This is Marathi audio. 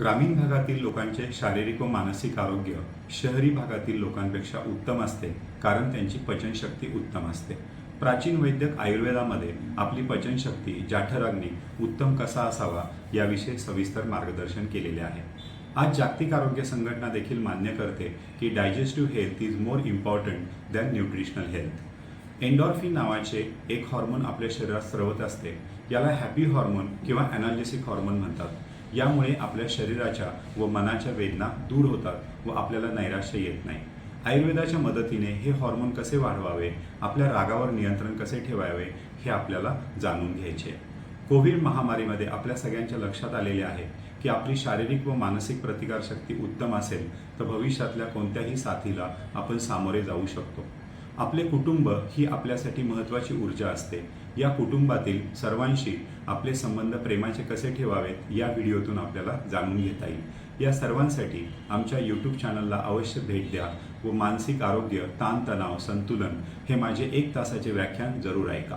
ग्रामीण भागातील लोकांचे शारीरिक व मानसिक आरोग्य शहरी भागातील लोकांपेक्षा उत्तम असते कारण त्यांची पचनशक्ती उत्तम असते. प्राचीन वैद्यक आयुर्वेदामध्ये आपली पचनशक्ती जाठराग्नी उत्तम कसा असावा याविषयी सविस्तर मार्गदर्शन केलेले आहे. आज जागतिक आरोग्य संघटना देखील मान्य करते की digestive health is more important than nutritional health. Endorphin नावाचे एक हॉर्मोन आपल्या शरीरात स्रवत असते. याला हॅपी हॉर्मोन किंवा अनाल्जेसिक हॉर्मोन म्हणतात. यामुळे आपल्या शरीराच्या व मनाच्या वेदना दूर होतात व आपल्याला नैराश्य येत नाही. आयुर्वेदाच्या मदतीने हे हॉर्मोन कसे वाढवावे आपल्या रागावर नियंत्रण कसे ठेवावे हे आपल्याला जाणून घ्यायचे. कोविड महामारीमध्ये आपल्या सगळ्यांच्या लक्षात आलेले आहे की आपली शारीरिक व मानसिक प्रतिकारशक्ती उत्तम असेल तर भविष्यातल्या कोणत्याही साथीला आपण सामोरे जाऊ शकतो. आपले कुटुंब ही आपल्यासाठी महत्त्वाची ऊर्जा असते. या कुटुंबातील सर्वांशी आपले संबंध प्रेमाचे कसे ठेवावेत या व्हिडिओतून आपल्याला जाणून घेता येईल. या सर्वांसाठी आमच्या यूट्यूब चॅनलला अवश्य भेट द्या व मानसिक आरोग्य ताणतणाव संतुलन हे माझे एक तासाचे व्याख्यान जरूर ऐका.